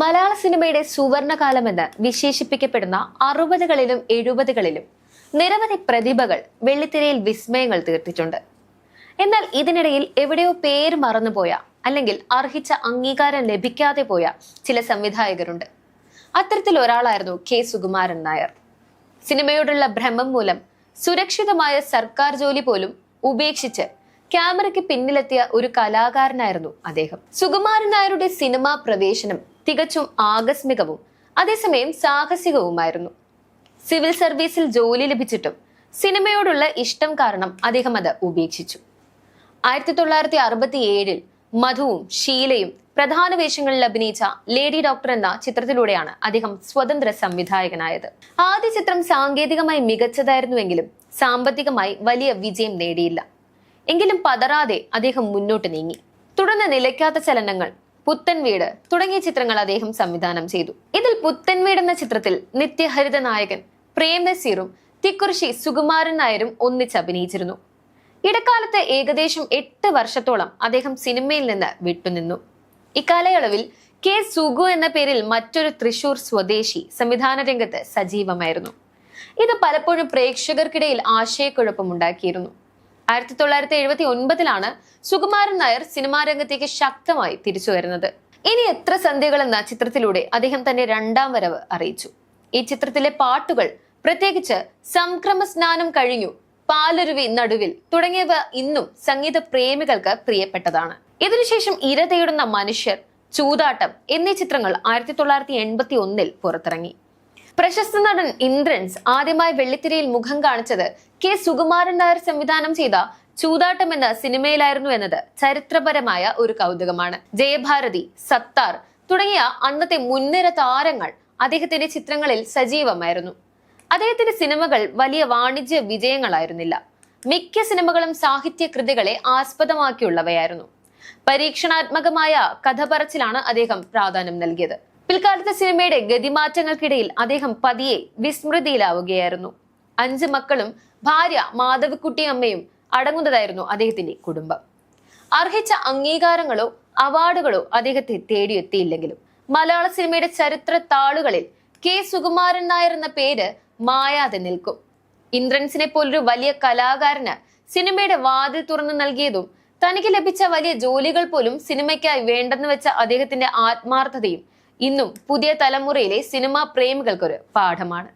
മലയാള സിനിമയുടെ സുവർണകാലമെന്ന് വിശേഷിപ്പിക്കപ്പെടുന്ന അറുപതുകളിലും എഴുപതുകളിലും നിരവധി പ്രതിഭകൾ വെള്ളിത്തിരയിൽ വിസ്മയങ്ങൾ തീർത്തിട്ടുണ്ട്. എന്നാൽ ഇതിനിടയിൽ എവിടെയോ പേര് മറന്നുപോയ അല്ലെങ്കിൽ അർഹിച്ച അംഗീകാരം ലഭിക്കാതെ പോയ ചില സംവിധായകരുണ്ട്. അത്തരത്തിൽ ഒരാളായിരുന്നു കെ. സുകുമാരൻ നായർ. സിനിമയോടുള്ള ഭ്രമം മൂലം സുരക്ഷിതമായ സർക്കാർ ജോലി പോലും ഉപേക്ഷിച്ച് ക്യാമറയ്ക്ക് പിന്നിലെത്തിയ ഒരു കലാകാരനായിരുന്നു അദ്ദേഹം. സുകുമാരൻ നായരുടെ സിനിമാ പ്രവേശനം തികച്ചും ആകസ്മികവും അതേസമയം സാഹസികവുമായിരുന്നു. സിവിൽ സർവീസിൽ ജോലി ലഭിച്ചിട്ടും സിനിമയോടുള്ള ഇഷ്ടം കാരണം അദ്ദേഹം അത് ഉപേക്ഷിച്ചു. ആയിരത്തി തൊള്ളായിരത്തി അറുപത്തി ഏഴിൽ മധുവും ഷീലയും പ്രധാന വേഷങ്ങളിൽ അഭിനയിച്ച ലേഡി ഡോക്ടർ എന്ന ചിത്രത്തിലൂടെയാണ് അദ്ദേഹം സ്വതന്ത്ര സംവിധായകനായത്. ആദ്യ ചിത്രം സാങ്കേതികമായി മികച്ചതായിരുന്നുവെങ്കിലും സാമ്പത്തികമായി വലിയ വിജയം നേടിയില്ല. എങ്കിലും പതറാതെ അദ്ദേഹം മുന്നോട്ട് നീങ്ങി. തുടർന്ന് നിലയ്ക്കാത്ത ചലനങ്ങൾ പുത്തൻ വീട് തുടങ്ങിയ ചിത്രങ്ങൾ അദ്ദേഹം സംവിധാനം ചെയ്തു. ഇതിൽ പുത്തൻ വീട് എന്ന ചിത്രത്തിൽ നിത്യഹരിത നായകൻ പ്രേം നസീറും തിക്കുറിശി സുകുമാരൻ നായരും ഒന്നിച്ച് അഭിനയിച്ചിരുന്നു. ഇടക്കാലത്ത് ഏകദേശം എട്ട് വർഷത്തോളം അദ്ദേഹം സിനിമയിൽ നിന്ന് വിട്ടുനിന്നു. ഇക്കാലയളവിൽ കെ സുഗു എന്ന പേരിൽ മറ്റൊരു തൃശൂർ സ്വദേശി സംവിധാന രംഗത്ത് സജീവമായിരുന്നു. ഇത് പലപ്പോഴും പ്രേക്ഷകർക്കിടയിൽ ആശയക്കുഴപ്പമുണ്ടാക്കിയിരുന്നു. ആയിരത്തി തൊള്ളായിരത്തി എഴുപത്തി ഒൻപതിലാണ് സുകുമാരൻ നായർ സിനിമാ രംഗത്തേക്ക് ശക്തമായി തിരിച്ചു വരുന്നത്. ഇനി എത്ര സന്ധ്യകൾ എന്ന ചിത്രത്തിലൂടെ അദ്ദേഹം തന്നെ രണ്ടാം വരവ് അറിയിച്ചു. ഈ ചിത്രത്തിലെ പാട്ടുകൾ പ്രത്യേകിച്ച് സംക്രമ സ്നാനം കഴിഞ്ഞു പാലരുവി നടുവിൽ തുടങ്ങിയവ ഇന്നും സംഗീത പ്രേമികൾക്ക് പ്രിയപ്പെട്ടതാണ്. ഇതിനുശേഷം ഇര തേടുന്ന മനുഷ്യർ ചൂതാട്ടം എന്നീ ചിത്രങ്ങൾ ആയിരത്തി തൊള്ളായിരത്തി എൺപത്തി ഒന്നിൽ പുറത്തിറങ്ങി. പ്രശസ്ത നടൻ ഇന്ദ്രൻസ് ആദ്യമായി വെള്ളിത്തിരയിൽ മുഖം കാണിച്ചത് കെ സുകുമാരൻ നായർ സംവിധാനം ചെയ്ത ചൂതാട്ടം എന്ന സിനിമയിലായിരുന്നു എന്നത്. ചരിത്രപരമായ ഒരു കൗതുകമാണ്. ജയഭാരതി സത്താർ തുടങ്ങിയ അന്നത്തെ മുൻനിര താരങ്ങൾ അദ്ദേഹത്തിന്റെ ചിത്രങ്ങളിൽ സജീവമായിരുന്നു. അദ്ദേഹത്തിന്റെ സിനിമകൾ വലിയ വാണിജ്യ വിജയങ്ങളായിരുന്നില്ല. മിക്ക സിനിമകളും സാഹിത്യ കൃതികളെ ആസ്പദമാക്കിയുള്ളവയായിരുന്നു. പരീക്ഷണാത്മകമായ കഥ പറച്ചിലാണ് അദ്ദേഹം പ്രാധാന്യം നൽകിയത്. പിൽക്കാലത്തെ സിനിമയുടെ ഗതിമാറ്റങ്ങൾക്കിടയിൽ അദ്ദേഹം പതിയെ വിസ്മൃതിയിലാവുകയായിരുന്നു. അഞ്ച് മക്കളും ഭാര്യ മാധവിക്കുട്ടി അമ്മയും അടങ്ങുന്നതായിരുന്നു അദ്ദേഹത്തിന്റെ കുടുംബം. അർഹിച്ച അംഗീകാരങ്ങളോ അവാർഡുകളോ അദ്ദേഹത്തെ തേടിയെത്തിയില്ലെങ്കിലും മലയാള സിനിമയുടെ ചരിത്ര താളുകളിൽ കെ സുകുമാരൻ നായർ എന്ന പേര് മായാതെ നിൽക്കും. ഇന്ദ്രൻസിനെ പോലൊരു വലിയ കലാകാരന് സിനിമയുടെ വാതിൽ തുറന്നു നൽകിയതും തനിക്ക് ലഭിച്ച വലിയ ജോലികൾ പോലും സിനിമയ്ക്കായി വേണ്ടെന്ന് വെച്ച അദ്ദേഹത്തിന്റെ ആത്മാർത്ഥതയും ഇന്നും പുതിയ തലമുറയിലെ സിനിമാ പ്രേമികൾക്കൊരു പാഠമാണ്.